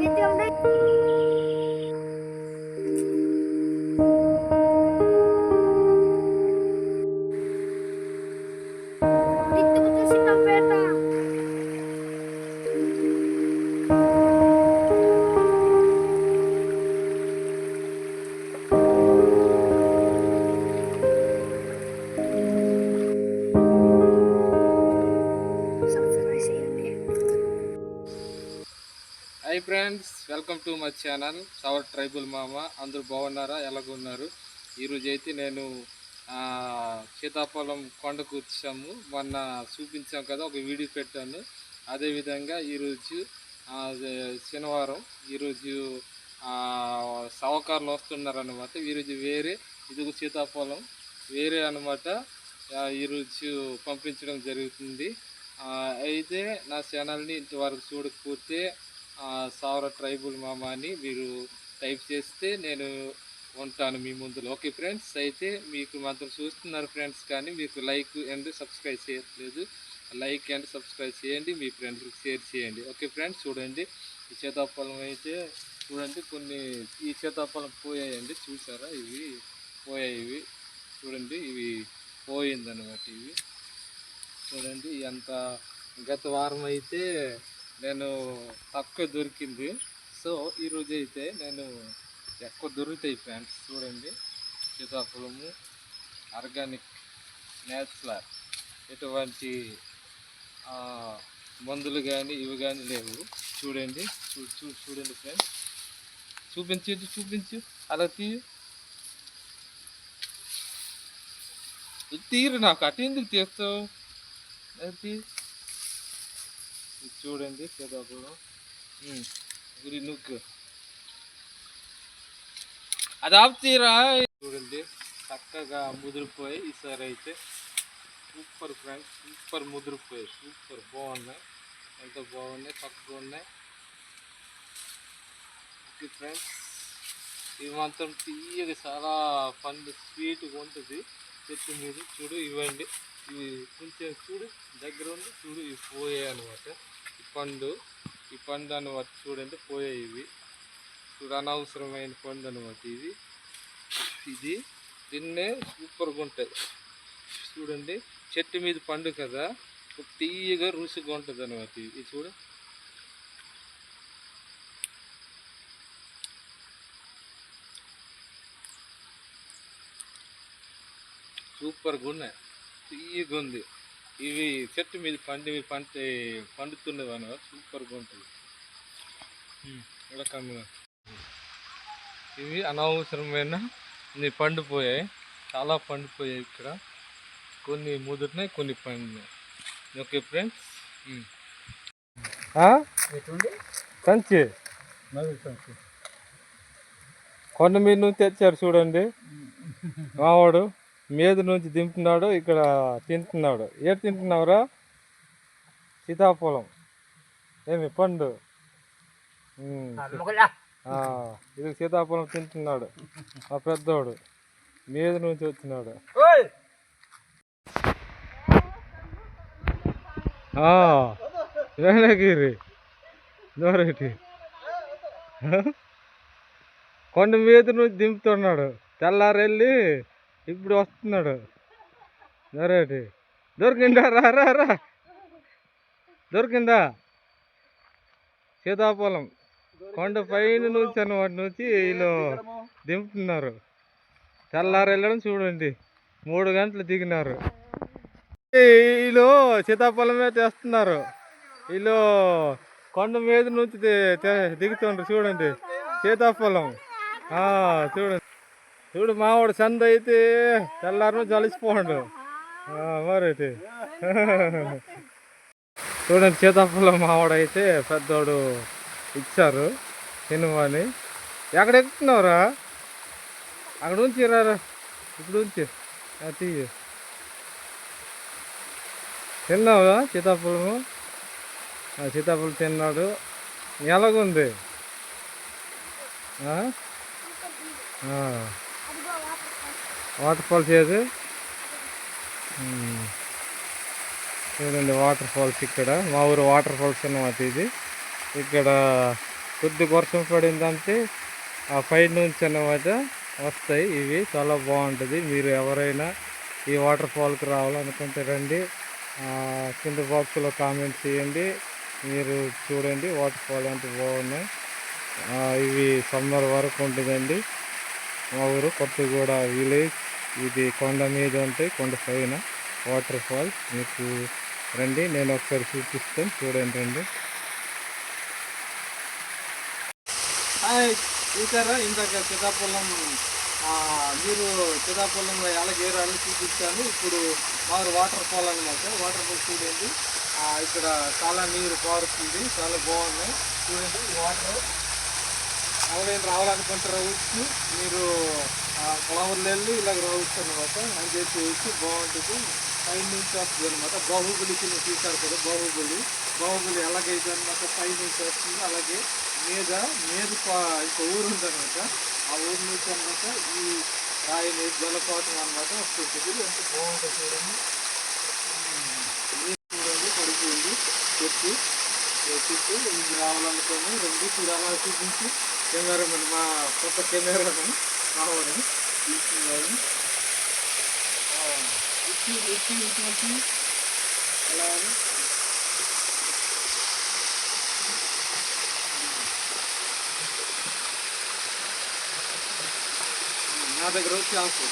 一定 hi friends welcome to my channel సవర్ tribal మామ. అందరూ బాగున్నారా? ఎలాగున్నారు ఈరోజు అయితే నేను సీతాఫలం కొండకు వచ్చాము మొన్న చూపించాం కదా ఒక వీడియో పెట్టాను. అదేవిధంగా ఈరోజు శనివారం. ఈరోజు సవకారులు వస్తున్నారు అనమాట ఈరోజు వేరే ఇది సీతాఫలం. వేరే అనమాట ఈరోజు పంపించడం జరుగుతుంది. అయితే నా ఛానల్ని ఇంతవరకు చూడకపోతే సౌర ట్రైబుల్ మామ అని మీరు టైప్ చేస్తే నేను ఉంటాను మీ ముందులో. ఓకే ఫ్రెండ్స్ అయితే మీకు మాత్రం చూస్తున్నారు ఫ్రెండ్స్ కానీ మీకు లైక్ అండ్ సబ్స్క్రైబ్ చేయట్లేదు. లైక్ అండ్ సబ్స్క్రైబ్ చేయండి మీ ఫ్రెండ్స్కి షేర్ చేయండి. ఓకే ఫ్రెండ్స్ చూడండి. ఈ సీతాఫలం అయితే చూడండి కొన్ని ఈ సీతాఫలం పోయాయండి. చూసారా? ఇవి పోయాయి ఇవి చూడండి ఇవి పోయిందనమాట ఇవి. చూడండి ఎంత గత వారం అయితే నేను తక్కువ దొరికింది. సో ఈరోజు అయితే నేను ఎక్కువ దొరుకుతాయి ఫ్రెండ్స్ చూడండి. సీతాఫలము ఆర్గానిక్ న్యాచురల్ ఎటువంటి మందులు కానీ ఇవి కానీ లేవు. చూడండి చూ చూ చూడండి ఫ్రెండ్స్. చూపించు చూపించు. అలా తీయు. తీరు నాకు. అటు ఎందుకు తీస్తావు? అది తీ. చూడండి సీతాఫలం ఉమ్, గురి నుగ్గు. అది ఆపుతీరా? చూడండి చక్కగా ముదిరిపోయి ఈసారి అయితే సూపర్ ఫ్రెండ్స్ సూపర్ ముదిరిపోయి సూపర్ బాగున్నాయి. ఎంత బాగున్నాయి? చక్కగా ఉన్నాయి. ఓకే ఫ్రెండ్స్ ఇవి మాత్రం తీయగా చాలా పండు స్వీట్గా ఉంటుంది. చెట్టు మీద చూడు ఇవ్వండి. ఇవి కొంచెం చూడు దగ్గర ఉండి చూడు ఇవి పోయాయి అనమాట ఈ పండు ఈ పండు అనమాట చూడండి పోయాయి ఇవి. చూడు అనవసరమైన పండు అనమాట ఇది. ఇది తిన్నే సూపర్గా ఉంటుంది. చూడండి చెట్టు మీద పండు కదా తీయగా రుచిగా ఉంటుంది అనమాట ఇది చూడు. సూపర్గా ఉన్నాయి. తీయగా ఉంది ఇవి చెట్టు మీద పండి పంట పండుతున్నది అనమాట సూపర్గా ఉంటుంది. కమ్మిగా? ఇవి అనవసరమైన పండిపోయాయి. చాలా పండిపోయాయి ఇక్కడ. కొన్ని ముదిరినాయి కొన్ని పండినాయి. ఓకే ఫ్రెండ్స్ కంచి కొండ మీద నుంచి తెచ్చారు చూడండి. మావాడు. మీద నుంచి దింపుతున్నాడు ఇక్కడ తింటున్నాడు. ఏడు తింటున్నావురా? సీతాఫలం. ఏమి పండు? ఆ, ఇది సీతాఫలం తింటున్నాడు. మా పెద్దోడు మీద నుంచి వచ్చినాడు. ఆ, వేణగిరి దూరేటి కొండ మీద నుంచి దింపుతున్నాడు. తెల్లారెళ్ళి ఇప్పుడు వస్తున్నాడు. దొరేటి దొరికిందా? రా రా రా. దొరికిందా? సీతాఫలం. కొండ పైన నుంచి అన్నమాట నుంచి వీళ్ళు దింపుతున్నారు. తెల్లారు వెళ్ళడం చూడండి. మూడు గంటలు దిగినారు. వీళ్ళు సీతాఫలమే తెస్తున్నారు. వీళ్ళు కొండ మీద నుంచి దిగుతుండ్రు చూడండి. సీతాఫలం. చూడండి. చూడు మావాడు సంద అయితే తెల్లారు జలిసిపోండు. మరైతే. చూడండి సీతాఫలం మావాడు అయితే పెద్దోడు ఇచ్చారు తినమని. ఎక్కడ ఎక్కుతున్నావురా? అక్కడ ఉంచి రారా ఇప్పుడు ఉంచి. తీయ. తిన్నావా సీతాఫలము? ఆ, సీతాఫలం తిన్నాడు. ఎలాగుంది? వాటర్ ఫాల్స్ ఏది? చూడండి వాటర్ ఫాల్స్ ఇక్కడ. మా ఊరు వాటర్ ఫాల్స్ అన్నమాట ఇది. ఇక్కడ కొద్ది వర్షం పడిందంటే ఆ పై నుంచి అన్నమాట వస్తాయి ఇవి. చాలా బాగుంటుంది. మీరు ఎవరైనా ఈ వాటర్ ఫాల్కి రావాలనుకుంటే రండి. కింద బాక్స్లో కామెంట్ చేయండి. మీరు చూడండి వాటర్ ఫాల్ అంటే బాగున్నాయి. ఇవి సమ్మర్ వరకు ఉంటుందండి. మా ఊరు కొత్తగూడ విలేజ్. ఇది కొండ మీద ఉంటాయి కొండ పైన వాటర్ ఫాల్. మీకు రండి నేను ఒకసారి చూపిస్తాను. చూడండి రండి. హాయ్ చూసారా ఇందాక సీతాఫలం మీరు మీరు సీతాఫలంలో ఎలాగేరాలో చూపించాను. ఇప్పుడు మారు వాటర్ ఫాల్ అనమాట వాటర్ ఫాల్ చూడండి. ఇక్కడ చాలా నీరు పారుతుంది. చాలా బాగున్నాయి. చూడండి వాటర్. ఎవరైనా రావాలనుకుంటారా వచ్చి మీరు ఫ్లవర్లు వెళ్ళి ఇలాగ రావచ్చు అనమాట అని చెప్పేసి వచ్చి బాగుంటుంది. పై నుంచి వస్తుంది అనమాట బాహుబలి కింద చూశారు కదా బాహుబలి. బాహుబలి ఎలాగైతే అనమాట పై నుంచి వస్తుంది అలాగే మీద మీద పా- ఇంకో ఊరు అనమాట ఆ ఊరు నుంచి అనమాట ఈ రాయి జలపాతం అనమాట వస్తుంది ఎంత బాగుంటుంది చూడండి. చూడండి పడిపోయింది. చెప్పు. చెప్పి. ఇది రావాలనుకోండి రెండు చూడాలని చూపించి కెమెరామెన్ మా కొత్త కెమెరామెన్ మావాడు తీసుకున్నాడు ఇచ్చి ఇచ్చి ఇచ్చి అలా అని. నా దగ్గర వచ్చి ఆకు